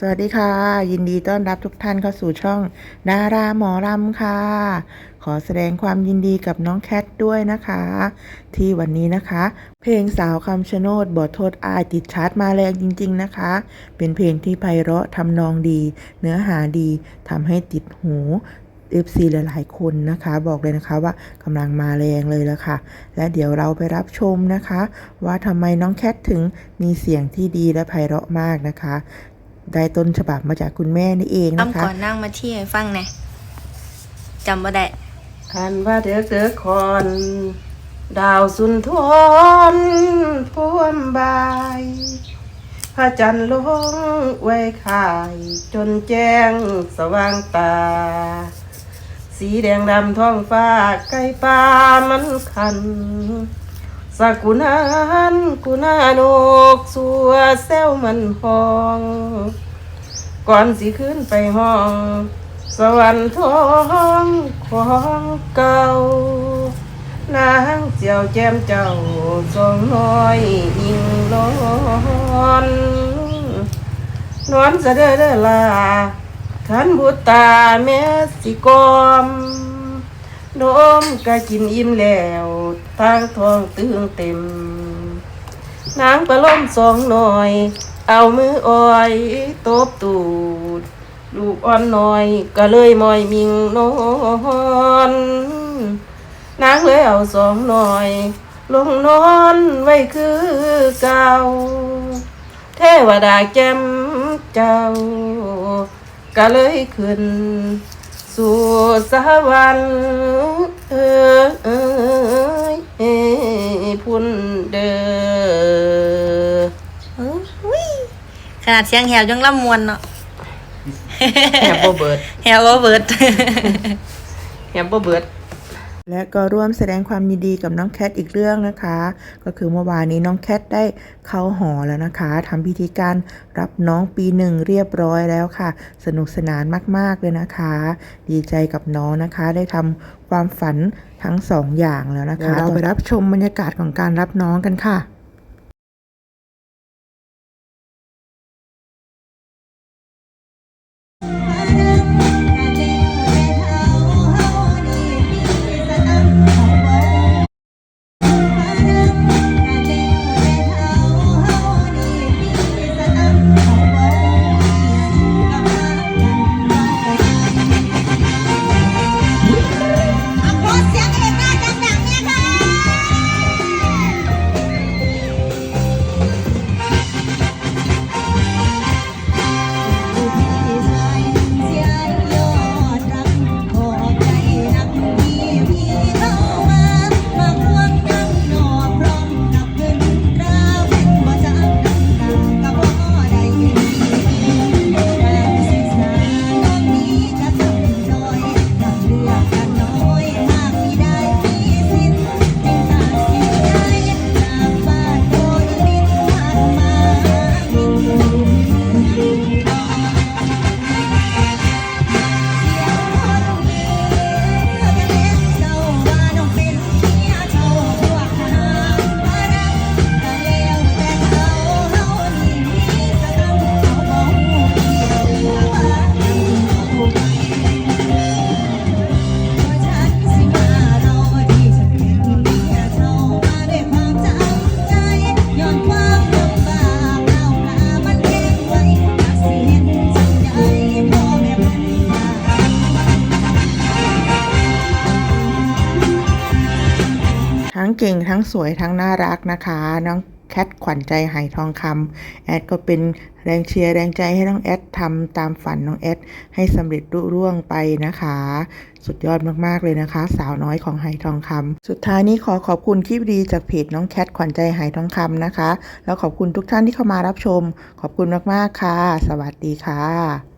สวัสดีค่ะ ยินดีต้อนรับทุกท่านเข้าสู่ช่องดาราหมอรำค่ะ ขอแสดงความยินดีกับน้องแคทด้วยนะคะ ที่วันนี้นะคะ เพลงสาวคำชะโนดบทโทษอายติดชาร์ตมาแรงจริง ๆนะคะ เป็นเพลงที่ไพเราะทำนองดี เนื้อหาดีทำให้ติดหู FC หลาย ๆ คนนะคะ บอกเลยนะคะว่ากำลังมาแรงเลยแล้วค่ะ และเดี๋ยวเราไปรับชมนะคะ ว่าทำไมน้องแคทถึงมีเสียงที่ดีและไพเราะมากนะคะ ได้ต้นฉบับมาจากคุณแม่นี่เองนะอ้ำคะก่อนนั่งมาที่ให้ฟังแหน่จำบ่ได้อันว่าเด็กเด็กคอนดาวสุนทรพ่วมบายพระจันทร์ลงไว้ข่าย จนแจ้งสว่างตา สีแดงดำท้องฟ้าไก่ป่ามันคัน สากุนานกุนานกสัวแซวมันห้อง ก่อนสิขึ้นไปห้อง สวรรค์ทองของเก่านางเจียวแจมเจ้าทรงน้อยยิงนอนนอนสะเดอเดอลาขันบุตาแม่สิกอม โนมก็กินอิ่มแล้วทางท้องตึงเต็ม นางประล้มสองหน่อย เอามืออ้อยตบตูด ลูกอ่อนหน่อยก็เลยมอยมิงนอนนางเลยเอาสองหน่อย ลงนอนไว้คือเก่า เทวดาแจ่มเจ้า ก็เลยขึ้น สู่สวรรค์เอ้ยเอ้ยพุ่นเด้ออุ้ยขนาดเสียงแหวยังล่ำมวนเนาะแฮบบ่เบิดแหวบ่เบิดแฮบบ่เบิด และก็ร่วมแสดงความยินดีกับน้องแคทอีกเรื่องนะคะ ก็คือเมื่อวานนี้น้องแคทได้เข้าหอแล้วนะคะทำพิธีการรับน้องปีหนึ่งเรียบร้อยแล้วค่ะ สนุกสนานมากๆเลยนะคะ ดีใจกับน้องนะคะ ได้ทำความฝันทั้งสองอย่างแล้วนะคะเราไปรับชมบรรยากาศของการรับน้องกันค่ะ งเก่งทั้งสวยทั้งน่ารักนะคะ น้องแคทขวัญใจไหทองคำแอดก็เป็นแรงเชียร์แรงใจให้น้องแอดทำตามฝันน้องแอดให้สำเร็จรุ่ร่วงไปนะคะ สุดยอดมากๆเลยนะคะ สาวน้อยของไหทองคำสุดท้ายนี้ขอขอบคุณคลิปดีจากเพจน้องแคทขวัญใจไหทองคำนะคะ แล้วขอบคุณทุกท่านที่เข้ามารับชม ขอบคุณมากๆค่ะ สวัสดีค่ะ